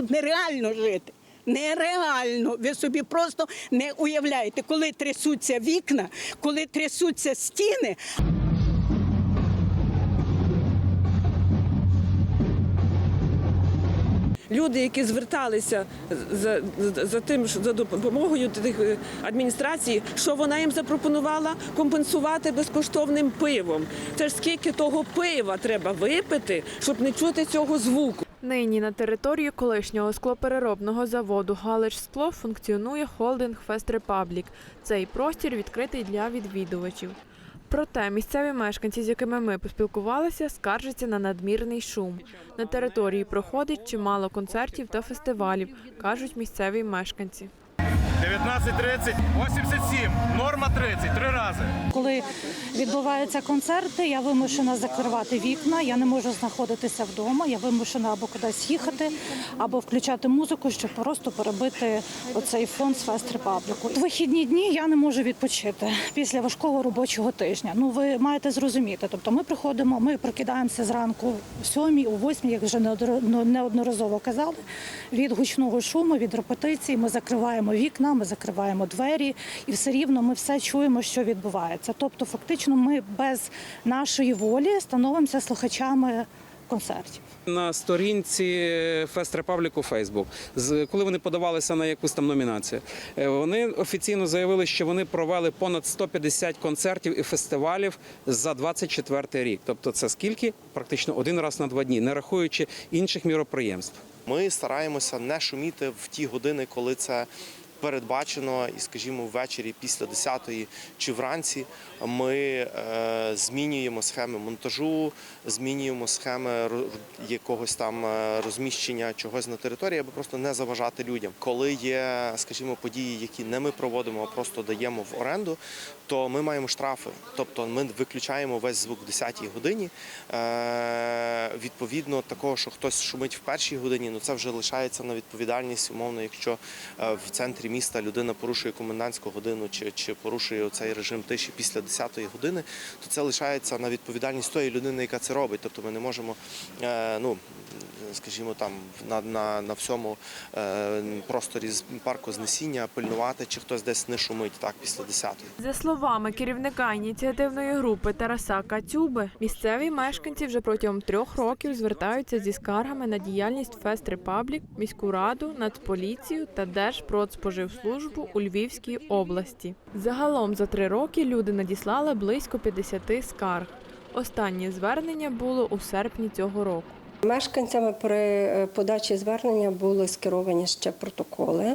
тут нереально жити. Нереально. Ви собі просто не уявляєте, коли трясуться вікна, коли трясуться стіни, Люди, які зверталися за, за, за тим, за допомогою тих е, адміністрації, що вона їм запропонувала компенсувати безкоштовним пивом. Це ж скільки того пива треба випити, щоб не чути цього звуку. Нині на території колишнього склопереробного заводу «Галичскло» функціонує холдинг «Фест Репаблік». Цей простір відкритий для відвідувачів. Проте місцеві мешканці, з якими ми поспілкувалися, скаржаться на надмірний шум. На території проходить чимало концертів та фестивалів, кажуть місцеві мешканці. 19.30, 87, норма 30, три рази. Коли відбуваються концерти, я вимушена закривати вікна. Я не можу знаходитися вдома. Я вимушена або кудись їхати, або включати музику, щоб просто перебити оцей фон з Фест Репабліку. В вихідні дні я не можу відпочити після важкого робочого тижня. Ну ви маєте зрозуміти. Тобто, ми приходимо, ми прокидаємося зранку о сьомій, о восьмій, як вже ну, неодноразово казали. Від гучного шуму, від репетицій ми закриваємо вікна, ми закриваємо двері, і все рівно ми все чуємо, що відбувається. Тобто, фактично, ми без нашої волі становимося слухачами концертів. на сторінці Фест Репабліку Фейсбук. З коли вони подавалися на якусь там номінацію, е, вони офіційно заявили, що вони провели понад 150 концертів і фестивалів за 24 рік. Тобто, це скільки? Практично один раз на два дні, не рахуючи інших міроприємств. Ми стараємося не шуміти в ті години, коли це передбачено, і, скажімо, ввечері після 10-ї чи вранці ми е, змінюємо схеми монтажу, змінюємо схеми якогось там е, розміщення чогось на території, аби просто не заважати людям. Коли є, скажімо, події, які не ми проводимо, а просто даємо в оренду, то ми маємо штрафи. Тобто ми виключаємо весь звук в 10-й годині. Е, відповідно, такого, що хтось шумить в першій годині, ну це вже лишається на відповідальність, умовно, якщо в центрі міста людина порушує комендантську годину чи, чи порушує цей режим тиші після 10-ї години, то це лишається на відповідальність тої людини, яка це робить. Тобто ми не можемо, е, ну скажімо, там на, на, на всьому е, просторі парку знесіння пильнувати, чи хтось десь не шумить так після 10-ї. За словами керівника ініціативної групи Тараса Кацюби, місцеві мешканці вже протягом трьох років звертаються зі скаргами на діяльність Фест Репаблік, міську раду, Нацполіцію та Держпродспоживслужбу у Львівській області. Загалом за три роки люди надіслали близько 50 скарг. Останнє звернення було у серпні цього року. Мешканцями при е, подачі звернення були скеровані ще протоколи,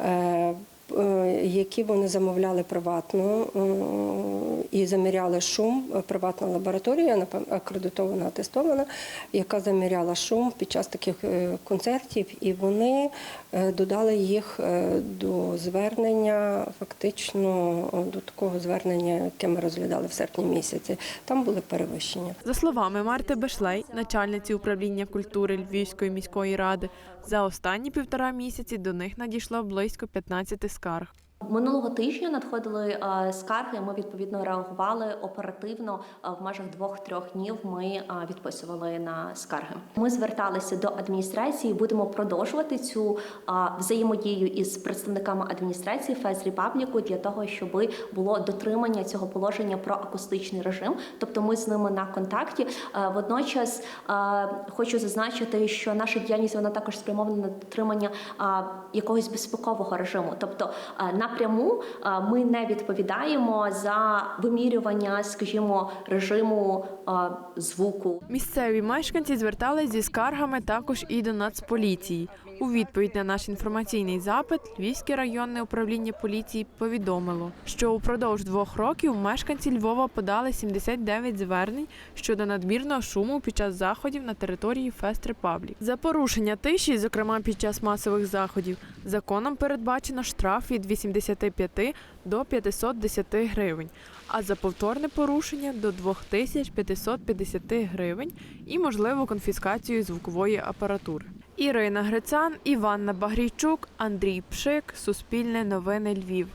е, е, які вони замовляли приватно е, і заміряли шум. Приватна лабораторія, акредитована, атестована, яка заміряла шум під час таких е, концертів, і вони е, додали їх е, до звернення, фактично е, до такого звернення, яке ми розглядали в серпні місяці. Там були перевищення. За словами Марти Бешлей, начальниці управління культури Львівської міської ради, за останні півтора місяці до них надійшло близько 15 скарг. Минулого тижня надходили е, скарги. Ми відповідно реагували оперативно. Е, В межах двох-трьох днів ми е, відписували на скарги. Ми зверталися до адміністрації. Будемо продовжувати цю взаємодію із представниками адміністрації Фез Репабліку для того, щоб було дотримання цього положення про акустичний режим. Тобто, ми з ними на контакті. Водночас хочу зазначити, що наша діяльність вона також спрямована на дотримання якогось безпекового режиму. Тобто е, напряму е, ми не відповідаємо за вимірювання, скажімо, режиму е, звуку. Місцеві мешканці звертались зі скаргами також і до Нацполіції. У відповідь на наш інформаційний запит Львівське районне управління поліції повідомило, що упродовж двох років мешканці Львова подали 79 звернень щодо надмірного шуму під час заходів на території Фест Репаблік. За порушення тиші, зокрема під час масових заходів, законом передбачено штраф від 85 до 510 гривень, а за повторне порушення до 2550 гривень і можливо конфіскацію звукової апаратури. Ірина Грицан, Іванна Багрійчук, Андрій Пшик, Суспільне новини Львів.